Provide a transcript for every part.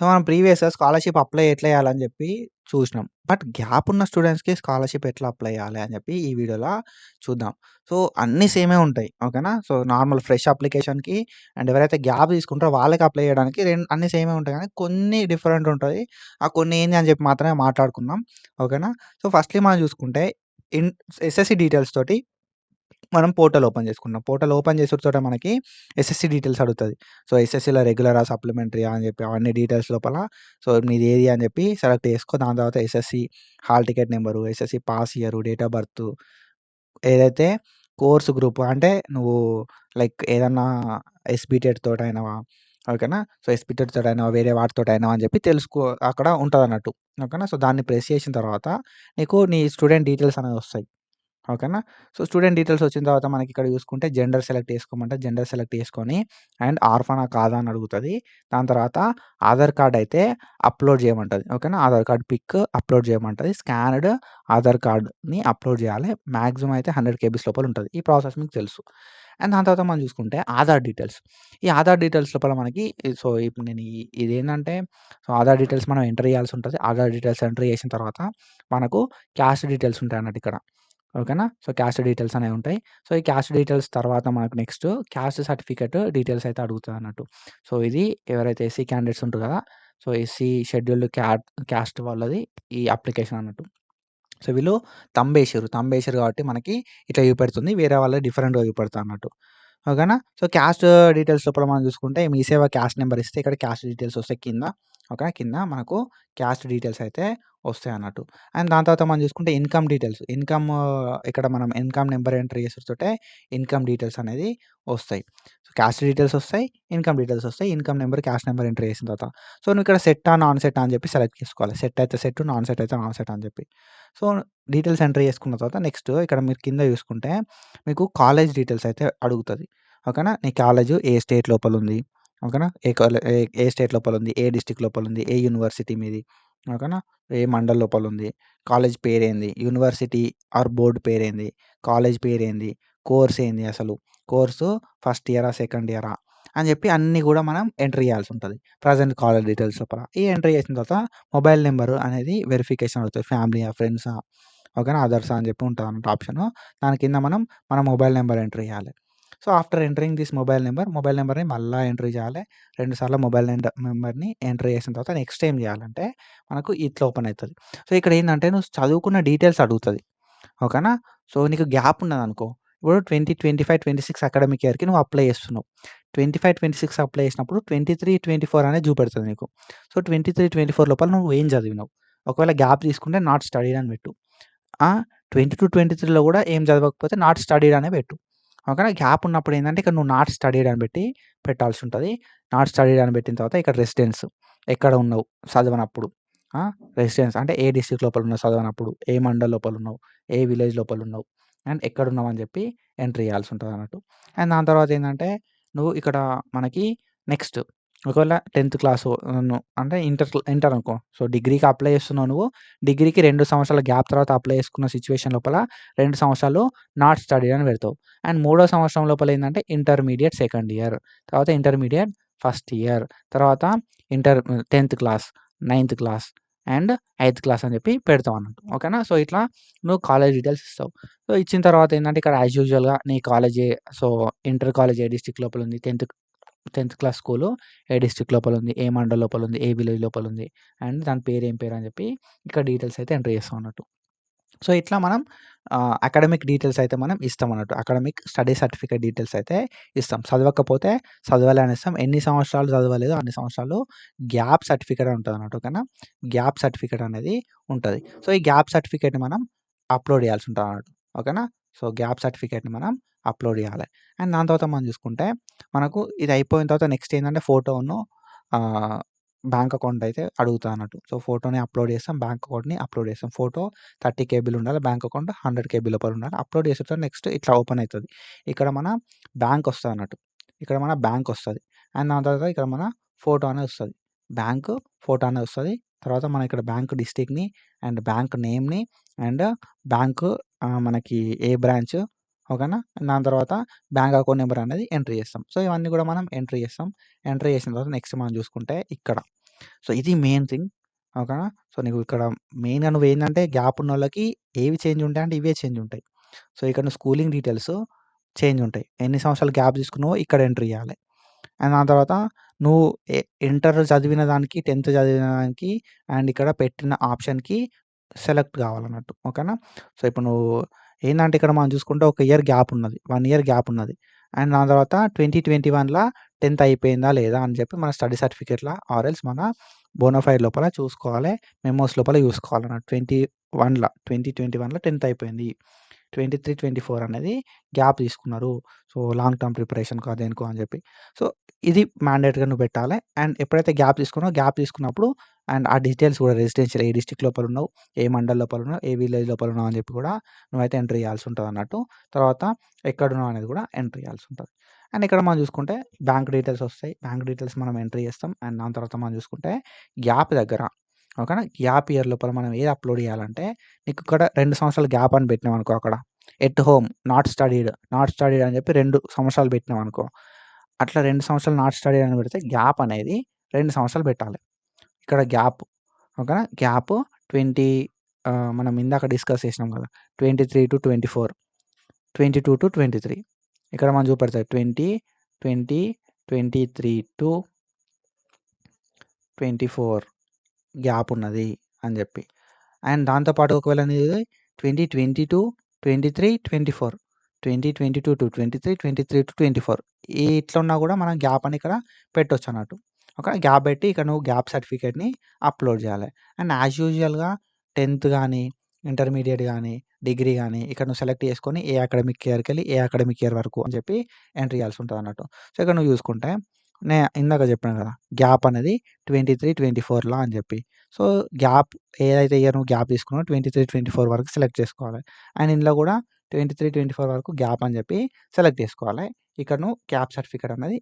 So, మనం ప్రీవియస్‌గా scholarship apply ఎట్లా చేయాలని చెప్పి చూసినాం. బట్ గ్యాప్ ఉన్న స్టూడెంట్స్‌కి స్కాలర్‌షిప్ ఎట్లా అప్లై చేయాలి అని చెప్పి ఈ వీడియోలో చూద్దాం. సో, అన్నీ సేమే ఉంటాయి. ఓకేనా? సో, నార్మల్ ఫ్రెష్ అప్లికేషన్‌కి అండ్ ఎవరైతే గ్యాప్ తీసుకుంటారో వాళ్ళకి అప్లై చేయడానికి రెండు అన్నీ సేమే ఉంటాయి కానీ కొన్ని డిఫరెంట్ ఉంటుంది ఆ కొన్ని ఏంది అని చెప్పి మాత్రమే మాట్లాడుకుందాం. ఓకేనా? సో, ఫస్ట్‌లీ మనం చూసుకుంటే ఇన్ ఎస్ఎస్‌సి డీటెయిల్స్ తోటి మనం పోర్టల్ ఓపెన్ చేసుకుంటాం. పోర్టల్ ఓపెన్ చేసుడుతోటే మనకి ఎస్ఎస్‌సి డీటెయిల్స్ అడుగుతుంది సో, ఎస్ఎస్‌సిలో రెగ్యులరా? సప్లిమెంటరీయా? అని చెప్పి అవన్నీ డీటెయిల్స్ లోపల సో, మీది ఏది అని చెప్పి సెలెక్ట్ చేసుకో. దాని తర్వాత SSC hall ticket number SSC pass year date of birth ఏదైతే కోర్స్ గ్రూప్ అంటే నువ్వు లైక్ ఏదన్నా ఎస్బీటెడ్ తోట అయినవా ఓకేనా? సో, ఎస్పీటెడ్ తోట అయినా వేరే వాటితో అయినా అని చెప్పి తెలుసుకో అక్కడ ఉంటదన్నట్టు. ఓకేనా? సో, దాన్ని ప్రెస్ చేసిన తర్వాత నీకు నీ స్టూడెంట్ డీటెయిల్స్ అనేవి వస్తాయి. ఓకేనా? సో, స్టూడెంట్ డీటెయిల్స్ వచ్చిన తర్వాత మనకి ఇక్కడ చూసుకుంటే జెండర్ సెలెక్ట్ చేసుకోమంటే జెండర్ సెలెక్ట్ చేసుకొని అండ్ ఆర్ఫానా కాదా? అని అడుగుతుంది దాని తర్వాత ఆధార్ కార్డ్ అయితే అప్‌లోడ్ చేయమంటుంది ఓకేనా? ఆధార్ కార్డ్ పిక్ అప్‌లోడ్ చేయమంటది. స్కానర్డ్ ఆధార్ కార్డ్‌ని అప్‌లోడ్ చేయాలి. మ్యాక్సిమం అయితే 100 కేబీస్ లోపల ఉంటుంది ఈ ప్రాసెస్ మీకు తెలుసు. అండ్ దాని తర్వాత మనం చూసుకుంటే ఆధార్ డీటెయిల్స్. ఈ ఆధార్ డీటెయిల్స్ లోపల మనకి సో, ఇప్పుడు నేను ఇదేంటంటే సో, ఆధార్ డీటెయిల్స్ మనం ఎంటర్ చేయాల్సి ఉంటుంది ఆధార్ డీటెయిల్స్ ఎంటర్ చేసిన తర్వాత మనకు క్యాస్ట్ డీటెయిల్స్ ఉంటాయి అన్నట్టు ఇక్కడ. ఓకేనా? సో, క్యాస్ట్ డీటెయిల్స్ అనేవి ఉంటాయి. సో, ఈ క్యాస్ట్ డీటెయిల్స్ తర్వాత మనకు నెక్స్ట్ క్యాస్ట్ సర్టిఫికేట్ డీటెయిల్స్ అయితే అడుగుతదన్నట్టు. సో, ఇది ఎవరైతే ఎస్సీ క్యాండిడేట్స్ ఉంటారు కదా! So, SC scheduled cat caste వాళ్ళది ఈ అప్లికేషన్ అన్నట్టు. సో, వీళ్ళు. థంబ్ ఏసిర్రు కాబట్టి మనకి ఇట్లా చూపెడుతుంది. వేరే వాళ్ళది డిఫరెంట్‌గా చూపెడతదన్నట్టు. ఓకేనా? సో, క్యాస్ట్ డీటెయిల్స్ లోపల మనం చూసుకుంటే మీ సేవ క్యాస్ట్ నంబర్ ఇస్తే ఇక్కడ క్యాస్ట్ డీటెయిల్స్ వస్తాయి కింద. ఓకేనా? కింద మనకు క్యాస్ట్ డీటెయిల్స్ అయితే వస్తాయన్నట్టు. అండ్ దాని తర్వాత మనం చూసుకుంటే ఇన్‌కమ్ డీటెయిల్స్. ఇన్‌కమ్ ఇక్కడ మనం ఇన్‌కమ్ నెంబర్ ఎంటర్ చేసేటోటే ఇన్‌కమ్ డీటెయిల్స్ అనేది వస్తాయి. సో, క్యాస్ట్ డీటెయిల్స్ వస్తాయి. ఇన్‌కమ్ డీటెయిల్స్ వస్తాయి. Income number caste number enter చేసిన తర్వాత సో, నువ్వు ఇక్కడ సెట్ నాన్ సెట్ అని చెప్పి సెలెక్ట్ చేసుకోవాలి. సెట్ అయితే సెట్, నాన్ సెట్ అయితే నాన్ సెట్ అని చెప్పి. సో, డీటెయిల్స్ ఎంటర్ చేసుకున్న తర్వాత నెక్స్ట్ ఇక్కడ మీరు కింద చూసుకుంటే మీకు కాలేజ్ డీటెయిల్స్ అయితే అడుగుతుంది ఓకేనా? నీ కాలేజ్ ఏ స్టేట్ లోపల ఉంది. ఓకేనా? ఏ కాలే ఏ ఏ స్టేట్ లోపల ఉంది. ఏ డిస్ట్రిక్ట్ లోపల ఉంది. ఏ యూనివర్సిటీ మీది. ఓకేనా? ఏ మండల్ లోపల ఉంది. కాలేజ్ పేరేంది. యూనివర్సిటీ ఆర్ బోర్డ్ పేరేంది. కాలేజ్ పేరేంది. కోర్స్ ఏంది అసలు. కోర్సు ఫస్ట్ ఇయరా? సెకండ్ ఇయరా? అని చెప్పి అన్నీ కూడా మనం ఎంటర్ చేయాల్సి ఉంటుంది ప్రజెంట్ కాలేజ్ డీటెయిల్స్ లోపల. ఈ ఎంటర్ చేసిన తర్వాత మొబైల్ నెంబర్ అనేది వెరిఫికేషన్ అవుతుంది ఫ్యామిలీయా? ఫ్రెండ్సా? ఓకేనా? అదర్సా? అని చెప్పి ఉంటుంది అన్నమాట ఆప్షన్ దాని కింద మనం మన మొబైల్ నెంబర్ ఎంటర్ చేయాలి. So, after entering this mobile number mobile నెంబర్ని మళ్ళీ ఎంట్రీ చేయాలి. రెండుసార్లు మొబైల్ నెంబర్ని ఎంట్రీ చేసిన తర్వాత నెక్స్ట్ ఏం చేయాలంటే మనకు ఇట్లా ఓపెన్ అవుతుంది సో, ఇక్కడ ఏంటంటే నువ్వు చదువుకున్న డీటెయిల్స్ అడుగుతుంది ఓకేనా? సో, నీకు గ్యాప్ ఉన్నదనుకో ఇప్పుడు 2025, 26 అకాడమిక్ ఇయర్‌కి నువ్వు అప్లై చేస్తున్నావు. 25, 26 అప్లై చేసినప్పుడు 23, 24 అనేది చూపెడుతుంది నీకు. సో, 23, 24 లోపల నువ్వు ఏం చదివినావు. ఒకవేళ గ్యాప్ తీసుకుంటే నాట్ స్టడీడ్ అని పెట్టు. ట్వంటీ టూ ట్వంటీ త్రీలో కూడా ఏం చదవకపోతే నాట్ స్టడీడ్ అనే పెట్టు. ఓకేనా? గ్యాప్ ఉన్నప్పుడు ఏంటంటే ఇక్కడ నువ్వు నాట్ స్టడీడ్ అని పెట్టి పెట్టాల్సి ఉంటుంది నాట్ స్టడీడ్ అని పెట్టిన తర్వాత ఇక్కడ రెసిడెన్స్ ఎక్కడ ఉన్నావు చదవనప్పుడు. రెసిడెన్స్ అంటే ఏ డిస్ట్రిక్ట్ లోపల ఉన్నావు చదవనప్పుడు. ఏ మండల్ లోపల ఉన్నావు. ఏ విలేజ్ లోపల ఉన్నావు. అండ్ ఎక్కడున్నావు అని చెప్పి ఎంట్రీ చేయాల్సి ఉంటుంది అన్నట్టు అండ్ దాని తర్వాత ఏంటంటే నువ్వు ఇక్కడ మనకి నెక్స్ట్ ఒకవేళ 10థ్ క్లాసు ను అంటే ఇంటర్ ఇంటర్ అనుకో. సో, డిగ్రీకి అప్లై చేస్తున్నావు నువ్వు. డిగ్రీకి 2 సంవత్సరాల గ్యాప్ తర్వాత అప్లై చేసుకున్న సిట్యుయేషన్ లోపల 2 సంవత్సరాలు నాట్ స్టడీడ్ అని పెడతావు. అండ్ మూడో సంవత్సరం లోపల ఏందంటే ఇంటర్మీడియేట్ సెకండ్ ఇయర్. తర్వాత ఇంటర్మీడియేట్ ఫస్ట్ ఇయర్. తర్వాత ఇంటర్ 10థ్ class, ninth class and eighth class అని చెప్పి పెడతాం అన్నట్టు. ఓకేనా? సో, ఇట్లా నువ్వు కాలేజ్ డీటెయిల్స్ ఇస్తావు. సో, ఇచ్చిన తర్వాత ఏందంటే ఇక్కడ యాజ్ యూజువల్‌గా నీ కాలేజ్ సో, ఇంటర్ కాలేజ్ ఏ డిస్ట్రిక్ట్ లోపల ఉంది. 10థ్ 10థ్ క్లాస్ స్కూలు ఏ డిస్టిక్ లోపల ఉంది. ఏ మండల లోపల ఉంది. ఏ విలేజ్ లోపల ఉంది. అండ్ దాని పేరు ఏం పేరు అని చెప్పి ఇక్కడ డీటెయిల్స్ అయితే ఎంటర్ చేస్తాం అన్నట్టు. సో, ఇట్లా మనం అకాడమిక్ డీటెయిల్స్ అయితే మనం ఇస్తాం అన్నట్టు. అకాడమిక్ స్టడీ సర్టిఫికేట్ డీటెయిల్స్ అయితే ఇస్తాం. చదవకపోతే చదవాలని అని ఇస్తాం. ఎన్ని సంవత్సరాలు చదవలేదు అన్ని సంవత్సరాలు గ్యాప్ సర్టిఫికేట్ ఉంటుంది అన్నట్టు ఓకేనా? గ్యాప్ సర్టిఫికేట్ అనేది ఉంటుంది సో, ఈ గ్యాప్ సర్టిఫికేట్‌ని మనం అప్‌లోడ్ చేయాల్సి ఉంటుంది అన్నట్టు ఓకేనా? సో, గ్యాప్ సర్టిఫికేట్‌ని మనం అప్‌లోడ్ చేయాలి. అండ్ దాని తర్వాత మనం చూసుకుంటే మనకు ఇది అయిపోయిన తర్వాత నెక్స్ట్ ఏంటంటే ఫోటోను బ్యాంక్ అకౌంట్ అయితే అడుగుతదన్నట్టు. సో, ఫోటోని అప్‌లోడ్ చేస్తాం. బ్యాంక్ అకౌంట్‌ని అప్‌లోడ్ చేస్తాం. ఫోటో 30 కేబీలు ఉండాలి. బ్యాంక్ అకౌంట్ 100 కేబీ లోపల ఉండాలి. అప్‌లోడ్ చేసిన నెక్స్ట్ ఇట్లా ఓపెన్ అవుతుంది ఇక్కడ మన బ్యాంక్ వస్తుంది అన్నట్టు ఇక్కడ మన బ్యాంక్ వస్తుంది అండ్ దాని తర్వాత ఇక్కడ మన ఫోటో అనేది వస్తుంది బ్యాంక్ ఫోటో అనేది వస్తుంది తర్వాత మనం ఇక్కడ బ్యాంక్ డిస్ట్రిక్ట్‌ని అండ్ బ్యాంక్ నేమ్‌ని అండ్ బ్యాంకు మనకి ఏ బ్రాంచ్ ఓకేనా? దాని తర్వాత బ్యాంక్ అకౌంట్ నెంబర్ అనేది ఎంట్రీ చేస్తాం. సో, ఇవన్నీ కూడా మనం ఎంట్రీ చేస్తాం. ఎంట్రీ చేసిన తర్వాత నెక్స్ట్ మనం చూసుకుంటే ఇక్కడ సో, ఇది మెయిన్ థింగ్. ఓకేనా? సో, నీకు ఇక్కడ మెయిన్‌గా నువ్వు ఏంటంటే గ్యాప్ ఉన్న వాళ్ళకి ఏవి చేంజ్ ఉంటాయి అంటే ఇవే చేంజ్ ఉంటాయి. సో, ఇక్కడ నువ్వు స్కూలింగ్ డీటెయిల్స్ చేంజ్ ఉంటాయి. ఎన్ని సంవత్సరాలు గ్యాప్ తీసుకున్నావో ఇక్కడ ఎంట్రీ చేయాలి అండ్ దాని తర్వాత నువ్వు ఇంటర్ చదివిన దానికి, 10థ్ చదివిన దానికి అండ్ ఇక్కడ పెట్టిన ఆప్షన్‌కి సెలెక్ట్ కావాలన్నట్టు. ఓకేనా? సో, ఇప్పుడు నువ్వు ఏంటంటే ఇక్కడ మనం చూసుకుంటే ఒక ఇయర్ గ్యాప్ ఉన్నది. వన్ ఇయర్ గ్యాప్ ఉన్నది. అండ్ దాని తర్వాత 2021లా 10థ్ అయిపోయిందా లేదా అని చెప్పి మన స్టడీ సర్టిఫికేట్లో ఆర్ఎల్స్ మన బోనోఫైడ్ లోపల చూసుకోవాలి. మెమోస్ లోపల చూసుకోవాలన్నమాట ట్వంటీ వన్లో ట్వంటీ ట్వంటీ వన్లో టెన్త్ అయిపోయింది. 23, 24 అనేది గ్యాప్ తీసుకున్నారు. సో, లాంగ్ టర్మ్ ప్రిపరేషన్‌కో దేనికో అని చెప్పి. సో, ఇది మ్యాండేట్గా నువ్వు పెట్టాలి. అండ్ ఎప్పుడైతే గ్యాప్ తీసుకున్నావో గ్యాప్ తీసుకున్నప్పుడు అండ్ ఆ డీటెయిల్స్ కూడా రెసిడెన్షియల్ ఏ డిస్టిక్ లోపల ఉన్నావు, ఏ మండల్ లోపల ఉన్నావు, ఏ విలేజ్ లోపల ఉన్నావు అని చెప్పి కూడా నువ్వైతే ఎంట్రీ చేయాల్సి ఉంటుంది అన్నట్టు తర్వాత ఎక్కడున్నావు అనేది కూడా ఎంట్రీ చేయాల్సి ఉంటుంది అండ్ ఇక్కడ మనం చూసుకుంటే బ్యాంక్ డీటెయిల్స్ వస్తాయి. బ్యాంక్ డీటెయిల్స్ మనం ఎంట్రీ చేస్తాం. అండ్ దాని తర్వాత మనం చూసుకుంటే గ్యాప్ దగ్గర ఓకేనా? గ్యాప్ ఇయర్ లోపల మనం ఏది అప్‌లోడ్ చేయాలంటే నీకు ఇక్కడ రెండు సంవత్సరాలు గ్యాప్ అని పెట్టినామనుకో అక్కడ. At home, not studied, not studied అని చెప్పి రెండు సంవత్సరాలు పెట్టినామనుకో. అట్లా రెండు సంవత్సరాలు నాట్ స్టడీ అని పెడితే గ్యాప్ అనేది రెండు సంవత్సరాలు పెట్టాలి. ఇక్కడ గ్యాప్ ఓకేనా? గ్యాప్ ట్వంటీ మనం ఇందాక డిస్కస్ చేసినాం కదా twenty three to twenty four. Twenty two to twenty three. ఇక్కడ మనం చూపెడతాయి twenty twenty twenty three to twenty four gap ఉన్నది అని చెప్పి. అండ్ దాంతోపాటు ఒకవేళ అనేది twenty twenty two twenty three twenty four. Twenty twenty two to twenty three twenty three to twenty four ఈ ఇట్లా ఉన్నా కూడా మనం గ్యాప్ అని ఇక్కడ పెట్టొచ్చన్నట్టు. ఒక గ్యాప్ పెట్టి ఇక్కడ నువ్వు గ్యాప్ సర్టిఫికేట్‌ని అప్‌లోడ్ చేయాలి. అండ్ యాజ్ యూజువల్‌గా టెన్త్ కానీ ఇంటర్మీడియట్ కానీ డిగ్రీ కానీ ఇక్కడ నువ్వు సెలెక్ట్ చేసుకొని ఏ అకాడమిక్ ఇయర్‌కెళ్ళి ఏ అకాడమిక్ ఇయర్ వరకు అని చెప్పి ఎంటర్ చేయాల్సి ఉంటుంది అన్నట్టు సో, ఇక్కడ నువ్వు చూసుకుంటే నే ఇందాక చెప్పాను కదా! గ్యాప్ అనేది 23, 24లా అని చెప్పి. సో, గ్యాప్ ఏదైతే ఇయర్ నువ్వు గ్యాప్ తీసుకున్న ట్వంటీ త్రీ ట్వంటీ ఫోర్ వరకు సెలెక్ట్ చేసుకోవాలి. అండ్ ఇందులో కూడా 23, 24 వరకు గ్యాప్ అని చెప్పి సెలెక్ట్ చేసుకోవాలి. ఇక్కడ నువ్వు క్యాప్ సర్టిఫికేట్ అనేది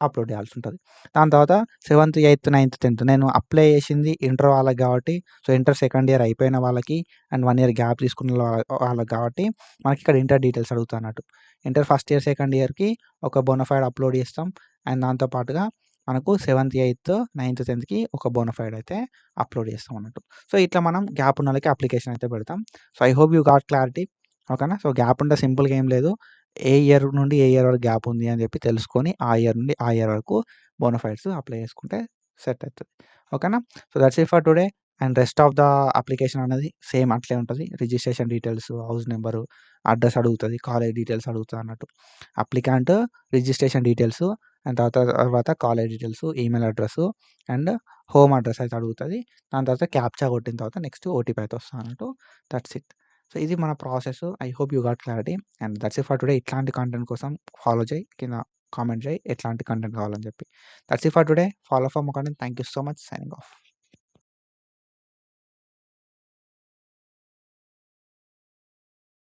అప్‌లోడ్ చేయాల్సి ఉంటుంది దాని తర్వాత 7థ్, 8థ్, 9థ్, 10థ్ నేను అప్లై చేసింది ఇంటర్ వాళ్ళకి కాబట్టి సో, ఇంటర్ సెకండ్ ఇయర్ అయిపోయిన వాళ్ళకి అండ్ వన్ ఇయర్ గ్యాప్ తీసుకున్న వాళ్ళ వాళ్ళకి కాబట్టి మనకి ఇక్కడ ఇంటర్ డీటెయిల్స్ అడుగుతా అన్నట్టు ఇంటర్ ఫస్ట్ ఇయర్, సెకండ్ ఇయర్‌కి ఒక బోనఫైడ్ అప్‌లోడ్ చేస్తాం. అండ్ దాంతో పాటుగా మనకు 7థ్, 8థ్, 9థ్, 10థ్‌కి ఒక బోనఫైడ్ అయితే అప్‌లోడ్ చేస్తాం అన్నట్టు. సో, ఇట్లా మనం గ్యాప్ ఉన్న వాళ్ళకి అప్లికేషన్ అయితే పెడతాం. So, I hope you got clarity. ఓకేనా? సో, గ్యాప్ ఉంటే సింపుల్‌గా ఏం లేదు. ఏ ఇయర్ నుండి ఏ ఇయర్ వరకు గ్యాప్ ఉంది అని చెప్పి తెలుసుకొని ఆ ఇయర్ నుండి ఆ ఇయర్ వరకు బోనాఫైడ్స్ అప్లై చేసుకుంటే సెట్ అవుతుంది ఓకేనా? So, that's it for today. And rest of the application అనేది సేమ్ అట్లే ఉంటుంది registration details, house number address అడుగుతుంది కాలేజ్ డీటెయిల్స్ అడుగుతదన్నట్టు. అప్లికాంట్ రిజిస్ట్రేషన్ డీటెయిల్స్ అండ్ తర్వాత తర్వాత college details, email address and home address అయితే అడుగుతుంది దాని తర్వాత క్యాప్చా కొట్టిన తర్వాత నెక్స్ట్ ఓటీపీ అయితే వస్తుంది అన్నట్టు దట్స్ ఇట్. సో, ఇది మన process. I hope you got clarity. And that's it for today. ఇట్లాంటి కంటెంట్ కోసం ఫాలో చేయి. కింద కామెంట్ చేయి ఎట్లాంటి కంటెంట్ కావాలని చెప్పి. That's it for today. Follow for more content. You so much. Signing off.